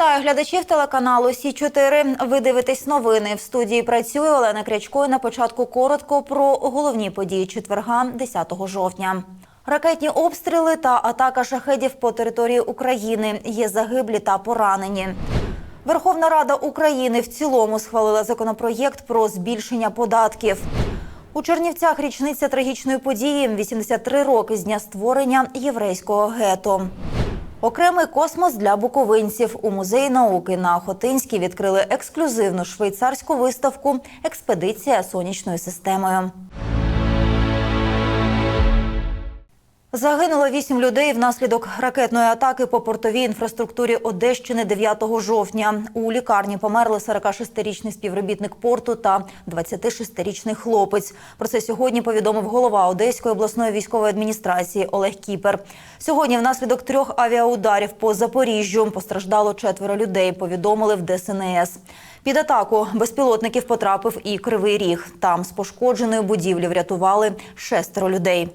Вітаю глядачів телеканалу Сі 4 Ви дивитесь новини. В студії працює Олена Крячко. На початку коротко про головні події четверга, 10 жовтня. Ракетні обстріли та атака шахедів по території України. Є загиблі та поранені. Верховна Рада України в цілому схвалила законопроєкт про збільшення податків. У Чернівцях річниця трагічної події 83 роки з дня створення єврейського гетто. Окремий космос для буковинців у музеї науки на Охотинській відкрили ексклюзивну швейцарську виставку Експедиція сонячною системою. Загинуло вісім людей внаслідок ракетної атаки по портовій інфраструктурі Одещини 9 жовтня. У лікарні померли 46-річний співробітник порту та 26-річний хлопець. Про це сьогодні повідомив голова Одеської обласної військової адміністрації Олег Кіпер. Сьогодні внаслідок трьох авіаударів по Запоріжжю постраждало четверо людей. Повідомили в ДСНС. Під атаку безпілотників потрапив і Кривий Ріг. Там з пошкодженої будівлі врятували шестеро людей.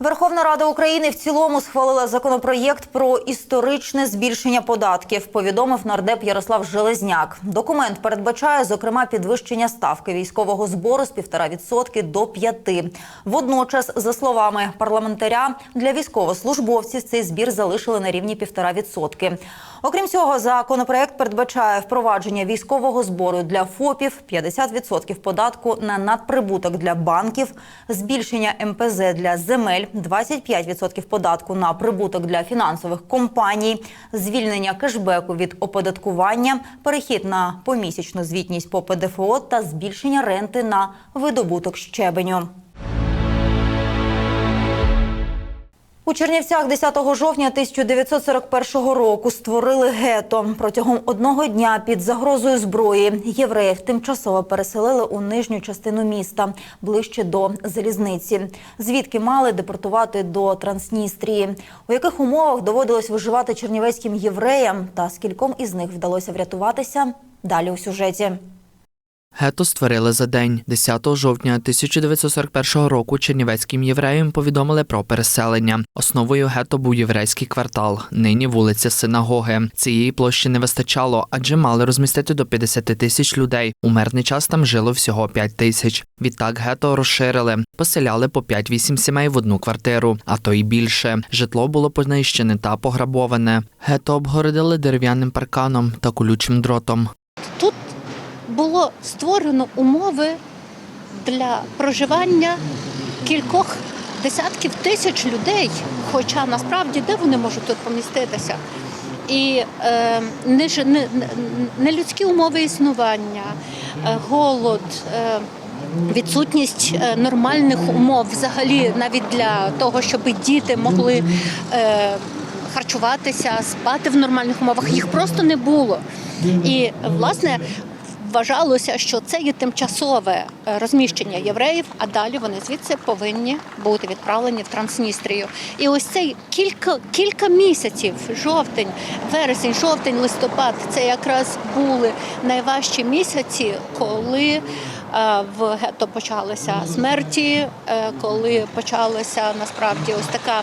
Верховна Рада України в цілому схвалила законопроєкт про історичне збільшення податків, повідомив нардеп Ярослав Железняк. Документ передбачає, зокрема, підвищення ставки військового збору з 1,5% до 5%. Водночас, за словами парламентаря, для військовослужбовців цей збір залишили на рівні 1,5%. Окрім цього, законопроект передбачає впровадження військового збору для ФОПів, 50% податку на надприбуток для банків, збільшення МПЗ для земель, 25% податку на прибуток для фінансових компаній, звільнення кешбеку від оподаткування, перехід на помісячну звітність по ПДФО та збільшення ренти на видобуток щебеню. У Чернівцях 10 жовтня 1941 року створили гето. Протягом одного дня під загрозою зброї євреїв тимчасово переселили у нижню частину міста, ближче до залізниці, звідки мали депортувати до Трансністрії. У яких умовах доводилось виживати чернівецьким євреям та скільком із них вдалося врятуватися? Далі у сюжеті. Гето створили за день. 10 жовтня 1941 року чернівецьким євреям повідомили про переселення. Основою гето був єврейський квартал, нині вулиця Синагоги. Цієї площі не вистачало, адже мали розмістити до 50 тисяч людей. У мирний час там жило всього 5 тисяч. Відтак гето розширили, поселяли по 5-8 сімей в одну квартиру, а то й більше. Житло було понищене та пограбоване. Гето обгородили дерев'яним парканом та колючим дротом. Тут було створено умови для проживання кількох десятків тисяч людей. Хоча насправді де вони можуть тут поміститися? І е, не, не- нелюдські умови існування, е, голод. Е, Відсутність е, нормальних умов взагалі навіть для того, щоб діти могли е, харчуватися, спати в нормальних умовах, їх просто не було. І власне вважалося, що це є тимчасове е, розміщення євреїв, а далі вони звідси повинні бути відправлені в Трансністрію. І ось цей кілька кілька місяців, жовтень, вересень, жовтень, листопад, це якраз були найважчі місяці, коли е, в гетто почалися смерті, е, коли почалася насправді ось така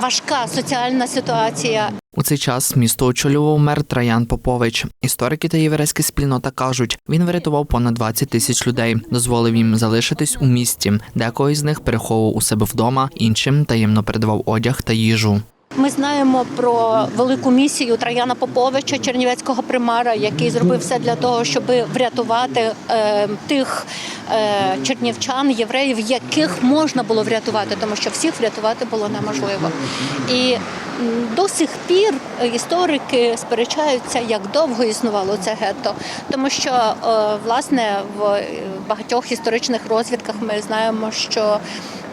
важка соціальна ситуація. У цей час місто очолював мер Траян Попович. Історики та єврейська спільнота кажуть, він врятував понад 20 тисяч людей, дозволив їм залишитись у місті. Декого із них переховував у себе вдома, іншим таємно передавав одяг та їжу. Ми знаємо про велику місію Траяна Поповича, чернівецького примара, який зробив все для того, щоб врятувати е, тих е, чернівчан, євреїв, яких можна було врятувати, тому що всіх врятувати було неможливо. І до сих пір історики сперечаються, як довго існувало це гетто, тому що е, власне в багатьох історичних розвідках ми знаємо, що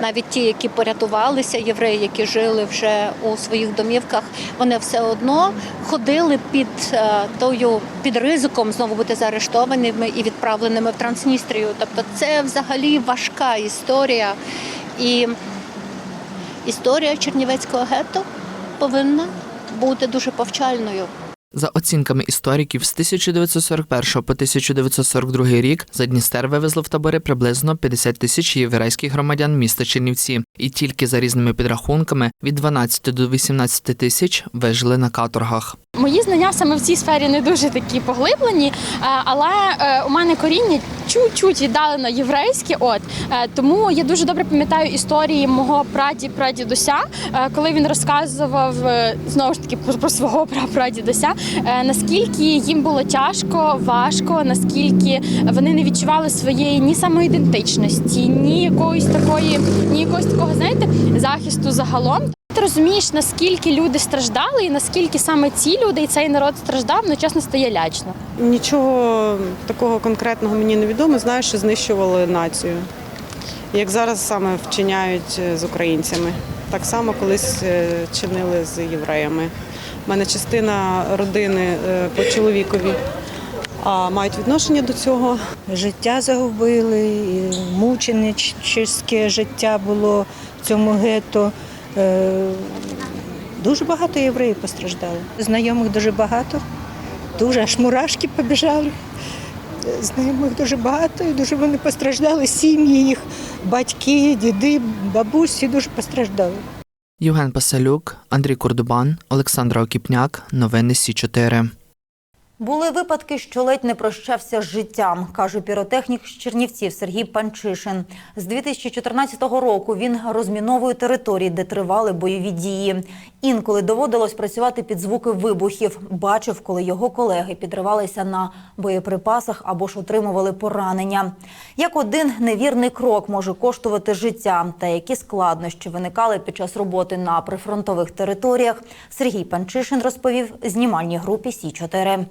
навіть ті, які порятувалися, євреї, які жили вже у своїх домівках, вони все одно ходили під е, тою під ризиком знову бути заарештованими і відправленими в Трансністрію. Тобто, це взагалі важка історія, і історія Чернівецького гетто повинна бути дуже повчальною. За оцінками істориків, з 1941 по 1942 рік за Дністер вивезли в табори приблизно 50 тисяч єврейських громадян міста Чернівці, і тільки за різними підрахунками від 12 до 18 тисяч вижили на каторгах. Мої знання саме в цій сфері не дуже такі поглиблені, е, але е, у мене коріння чуть-чуть віддалено єврейське. От е, тому я дуже добре пам'ятаю історії мого праді прадідуся, е, коли він розказував знову ж таки про- свого прапрадідуся, наскільки їм було тяжко, важко, наскільки вони не відчували своєї ні самоідентичності, ні якоїсь такої, ні якогось такого, знаєте, захисту загалом. Ти розумієш, наскільки люди страждали, і наскільки саме ці люди і цей народ страждав, ну чесно стає лячно. Нічого такого конкретного мені не відомо. Знаю, що знищували націю. Як зараз саме вчиняють е, з українцями. Так само колись е, чинили з євреями. Мене частина родини е, по чоловікові а мають відношення до цього. життя загубили, мученичське життя було в цьому гетто. Е, Дуже багато євреїв постраждало. Знайомих дуже багато, дуже аж мурашки побіжали. Е, Знайомих дуже багато, і дуже вони постраждали, сім'ї їх, батьки, діди, бабусі дуже постраждали. Євген Пасалюк, Андрій Курдубан, Олександра Окіпняк. Новини Сі 4 Були випадки, що ледь не прощався з життям, каже піротехнік з Чернівців Сергій Панчишин. З 2014 року він розміновує території, де тривали бойові дії. Інколи доводилось працювати під звуки вибухів. Бачив, коли його колеги підривалися на боєприпасах або ж отримували поранення. Як один невірний крок може коштувати життя, та які складнощі виникали під час роботи на прифронтових територіях, Сергій Панчишин розповів знімальній групі Сі 4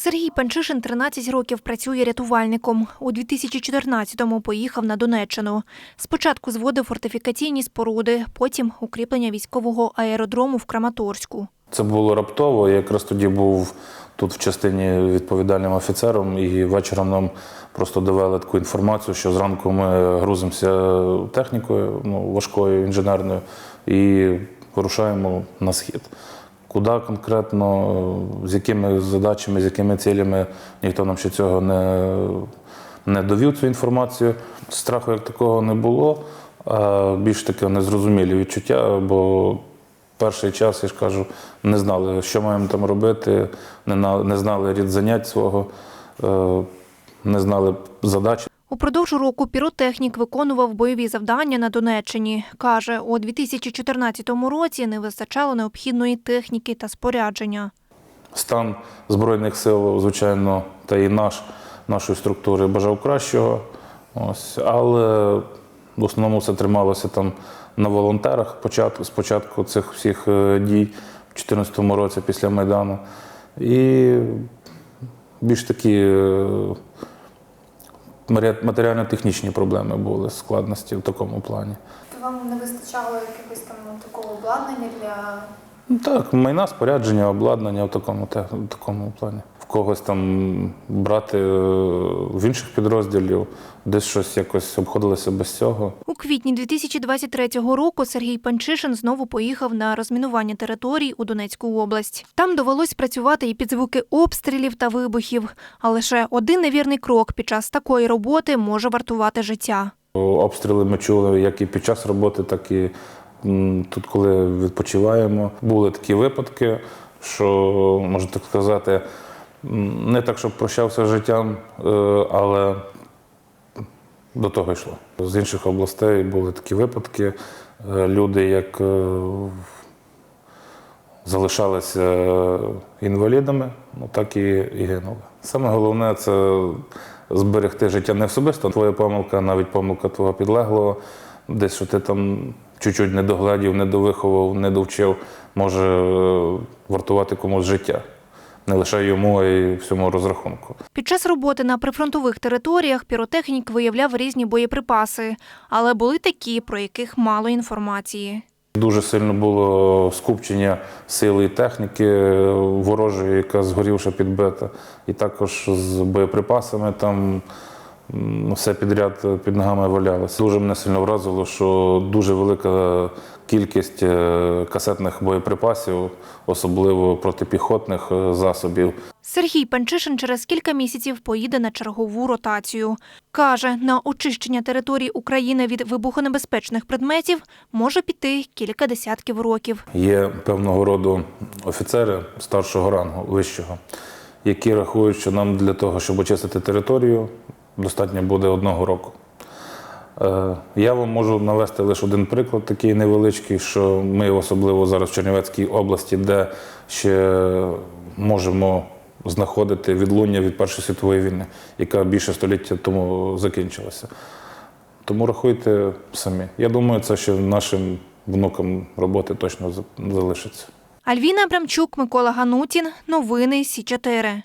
Сергій Панчишин 13 років працює рятувальником. У 2014-му поїхав на Донеччину. Спочатку зводив фортифікаційні споруди, потім укріплення військового аеродрому в Краматорську. Це було раптово. Я якраз тоді був тут в частині відповідальним офіцером, і вечором нам просто довели таку інформацію, що зранку ми грузимося технікою, ну, важкою інженерною, і вирушаємо на схід. Куди конкретно, з якими задачами, з якими цілями, ніхто нам ще цього не, не довів цю інформацію. Страху як такого не було, а більш таке незрозумілі відчуття, бо перший час, я ж кажу, не знали, що маємо там робити, не, на- не знали рід занять свого, е, не знали задач. Упродовж року піротехнік виконував бойові завдання на Донеччині. Каже, у 2014 році не вистачало необхідної техніки та спорядження. Стан Збройних сил, звичайно, та і наш, нашої структури бажав кращого. Ось, але в основному все трималося там на волонтерах початку, спочатку цих всіх е, дій в 2014 році після Майдану. І більш такі е, матеріально-технічні проблеми були, складності в такому плані. Вам не вистачало якогось там такого обладнання для Ну, Так, майна, спорядження, обладнання в такому, в такому плані. Когось там брати е, в інших підрозділів, десь щось якось обходилося без цього. У квітні 2023 року Сергій Панчишин знову поїхав на розмінування територій у Донецьку область. Там довелось працювати і під звуки обстрілів та вибухів. А лише один невірний крок під час такої роботи може вартувати життя. Обстріли ми чули як і під час роботи, так і тут, коли відпочиваємо. Були такі випадки, що, можна так сказати, не так, щоб прощався з життям, е, але до того йшло. З інших областей були такі випадки. Е, Люди, як е, залишалися інвалідами, ну так і, і гинули. Саме головне це зберегти життя не особисто. Твоя помилка, навіть помилка твого підлеглого, десь що ти там чуть-чуть не догледів, не довиховав, не довчив, може вартувати комусь життя. Не лише йому, а й всьому розрахунку. Під час роботи на прифронтових територіях піротехнік виявляв різні боєприпаси, але були такі, про яких мало інформації. Дуже сильно було скупчення сили і техніки ворожої, яка згорівша підбита. І також з боєприпасами там все підряд під ногами валялося. Дуже мене сильно вразило, що дуже велика кількість е, касетних боєприпасів, особливо протипіхотних е, засобів. Сергій Панчишин через кілька місяців поїде на чергову ротацію. Каже, на очищення території України від вибухонебезпечних предметів може піти кілька десятків років. Є певного роду офіцери старшого рангу, вищого, які рахують, що нам для того, щоб очистити територію, достатньо буде одного року. Е, Я вам можу навести лише один приклад, такий невеличкий, що ми, особливо зараз в Чернівецькій області, де ще можемо знаходити відлуння від Першої світової війни, яка більше століття тому закінчилася. Тому рахуйте самі. Я думаю, це ще нашим внукам роботи точно за- залишиться. Альвіна Абрамчук, Микола Ганутін. Новини Сі 4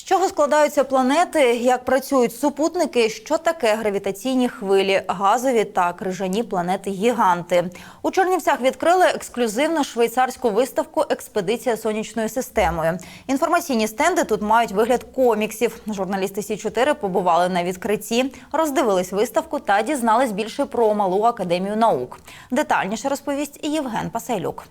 З чого складаються планети, як працюють супутники, що таке гравітаційні хвилі, газові та крижані планети-гіганти. У Чернівцях відкрили ексклюзивну швейцарську виставку Експедиція сонячною системою. Інформаційні стенди тут мають вигляд коміксів. Журналісти Сі 4 побували на відкритті, роздивились виставку та дізнались більше про малу академію наук. Детальніше розповість Євген Пасайлюк.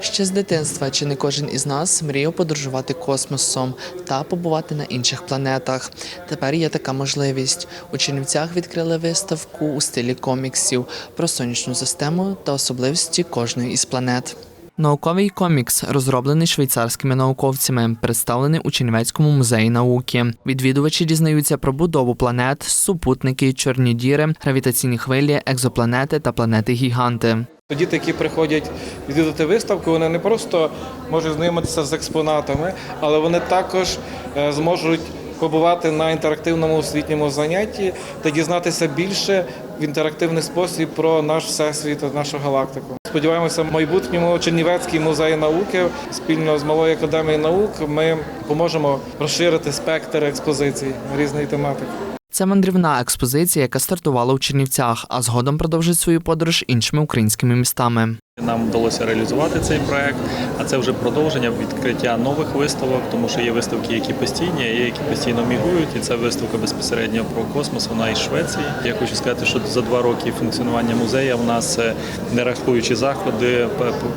Ще з дитинства чи не кожен із нас мріяв подорожувати космосом та побувати на інших планетах. Тепер є така можливість. У Чернівцях відкрили виставку у стилі коміксів про сонячну систему та особливості кожної із планет. Науковий комікс, розроблений швейцарськими науковцями, представлений у Чернівецькому музеї науки. Відвідувачі дізнаються про будову планет, супутники, чорні діри, гравітаційні хвилі, екзопланети та планети-гіганти. Діти, які приходять відвідати виставку, вони не просто можуть знайомитися з експонатами, але вони також е, зможуть побувати на інтерактивному освітньому занятті та дізнатися більше в інтерактивний спосіб про наш всесвіт, нашу галактику. Сподіваємося, в майбутньому Чернівецький музей науки спільно з малою академією наук ми поможемо розширити спектр експозицій різної тематики. Це мандрівна експозиція, яка стартувала у Чернівцях, а згодом продовжить свою подорож іншими українськими містами. Нам вдалося реалізувати цей проект, а це вже продовження відкриття нових виставок, тому що є виставки, які постійні, є які постійно мігують. І це виставка безпосередньо про космос. Вона із Швеції. Я хочу сказати, що за два роки функціонування музею в нас, е, не рахуючи заходи,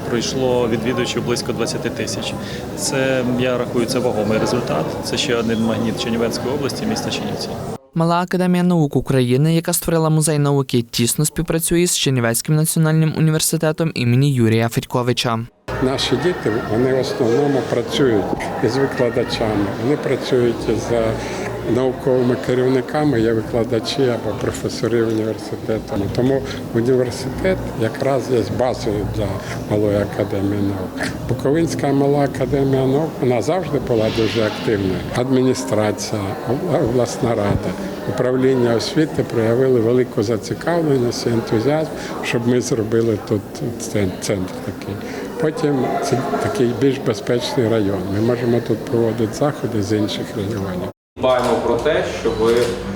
пройшло відвідувачів близько 20 тисяч. Це я рахую це вагомий результат. Це ще один магніт Чернівецької області, міста Чернівці. Мала академія наук України, яка створила музей науки, тісно співпрацює з Чернівецьким національним університетом імені Юрія Федьковича. Наші діти вони в основному працюють із викладачами, вони працюють е, науковими керівниками, є викладачі або професори університету. Тому університет якраз є базою для малої академії наук. Буковинська мала академія наук вона завжди була дуже активною. Адміністрація, обласна рада, управління освіти проявили велику зацікавленість і ентузіазм, щоб ми зробили тут центр такий. Потім це такий більш безпечний район. Ми можемо тут проводити заходи з інших регіонів. Дбаємо про те, щоб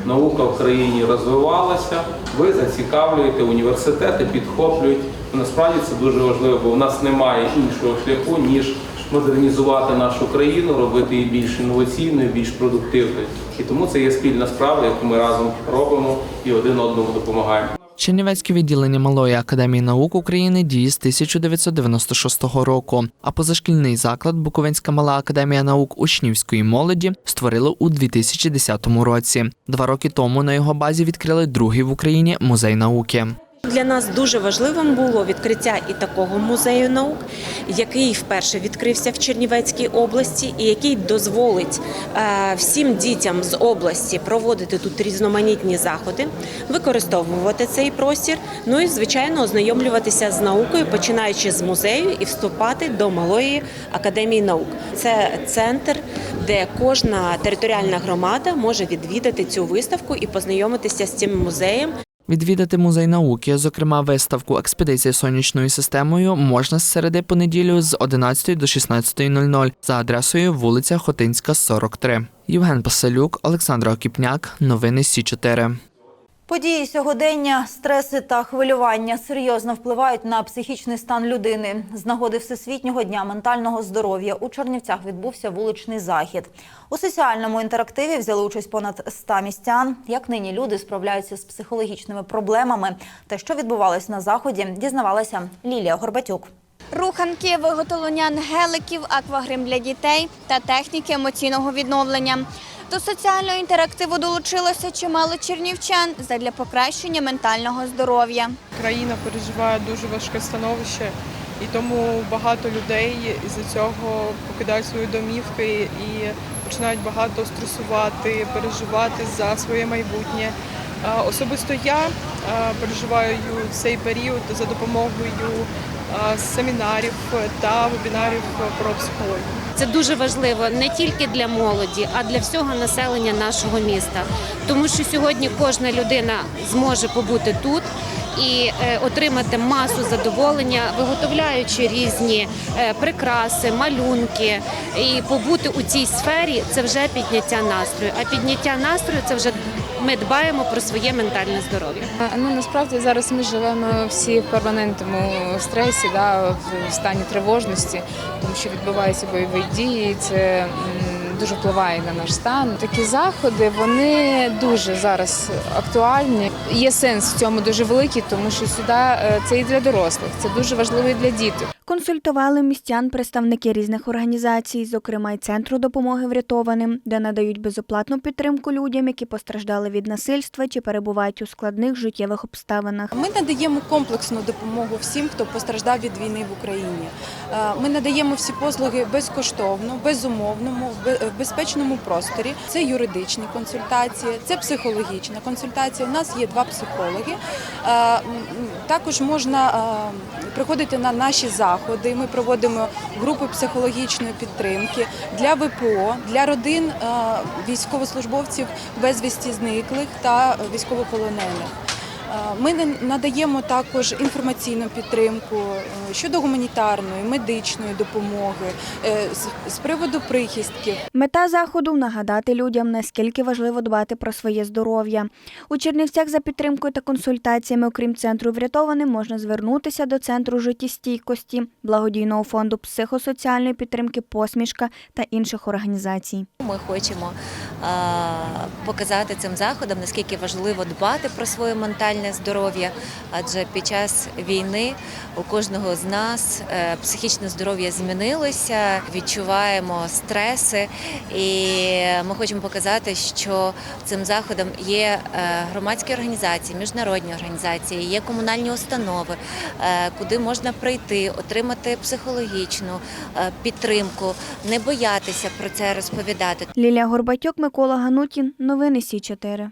наука в країні розвивалася. Ви зацікавлюєте університети, підхоплюють. Насправді це дуже важливо, бо в нас немає іншого шляху ніж модернізувати нашу країну, робити її більш інноваційною, більш продуктивною. І тому це є спільна справа, яку ми разом робимо і один одному допомагаємо. Чернівецьке відділення Малої академії наук України діє з 1996 року. А позашкільний заклад Буковинська мала академія наук учнівської молоді створили у 2010 році. Два роки тому на його базі відкрили другий в Україні музей науки. Для нас дуже важливим було відкриття і такого музею наук, який вперше відкрився в Чернівецькій області, і який дозволить е, всім дітям з області проводити тут різноманітні заходи, використовувати цей простір. Ну і звичайно ознайомлюватися з наукою, починаючи з музею і вступати до малої академії наук. Це центр, де кожна територіальна громада може відвідати цю виставку і познайомитися з цим музеєм. Відвідати музей науки, зокрема виставку Експедиція сонячною системою, можна з середи по неділю з 11 до 16.00 за адресою вулиця Хотинська, 43. Євген Пасалюк, Олександр Окіпняк. Новини Сі 4 Події сьогодення, стреси та хвилювання серйозно впливають на психічний стан людини. З нагоди Всесвітнього дня ментального здоров'я у Чернівцях відбувся вуличний захід. У соціальному інтерактиві взяли участь понад 100 містян. Як нині люди справляються з психологічними проблемами та що відбувалось на заході, дізнавалася Лілія Горбатюк. Руханки, виготовлення ангеликів, аквагрим для дітей та техніки емоційного відновлення. До соціального інтерактиву долучилося чимало чернівчан задля покращення ментального здоров'я. Країна переживає дуже важке становище, і тому багато людей із цього покидають свої домівки і починають багато стресувати, переживати за своє майбутнє. Особисто я переживаю цей період за допомогою семінарів та вебінарів про психологію. Це дуже важливо не тільки для молоді, а для всього населення нашого міста. Тому що сьогодні кожна людина зможе побути тут і е, отримати масу задоволення, виготовляючи різні е, прикраси, малюнки. І побути у цій сфері це вже підняття настрою. А підняття настрою це вже ми дбаємо про своє ментальне здоров'я. Ну насправді зараз ми живемо всі в перманентному стресі, да, в стані тривожності, тому що відбуваються бойові дії. Це дуже впливає на наш стан. Такі заходи вони дуже зараз актуальні. Є сенс в цьому дуже великий, тому що сюди е, це і для дорослих, це дуже важливо і для діток. Консультували містян представники різних організацій, зокрема й центру допомоги врятованим, де надають безоплатну підтримку людям, які постраждали від насильства чи перебувають у складних життєвих обставинах. Ми надаємо комплексну допомогу всім, хто постраждав від війни в Україні. Е, Ми надаємо всі послуги безкоштовно, безумовному, в безпечному просторі. Це юридичні консультації, це психологічна консультація. У нас є два психологи. Е, Також можна е, приходити на наші заходи. Ми проводимо групи психологічної підтримки для ВПО, для родин е, військовослужбовців безвісті зниклих та військовополонених. Е, Ми не- надаємо також інформаційну підтримку е, щодо гуманітарної, медичної допомоги е, з- приводу прихистків. Мета заходу нагадати людям, наскільки важливо дбати про своє здоров'я. У Чернівцях за підтримкою та консультаціями, окрім центру врятованим, можна звернутися до центру життєстійкості, благодійного фонду психосоціальної підтримки Посмішка та інших організацій. Ми хочемо показати цим заходом, наскільки важливо дбати про своє ментальне здоров'я, адже під час війни у кожного з нас е, психічне здоров'я змінилося, відчуваємо стреси, і ми хочемо показати, що цим заходом є е, громадські організації, міжнародні організації, є комунальні установи, е, куди можна прийти, отримати психологічну підтримку, не боятися про це розповідати. Лілія Горбатюк, Микола Ганутін. Новини Сі 4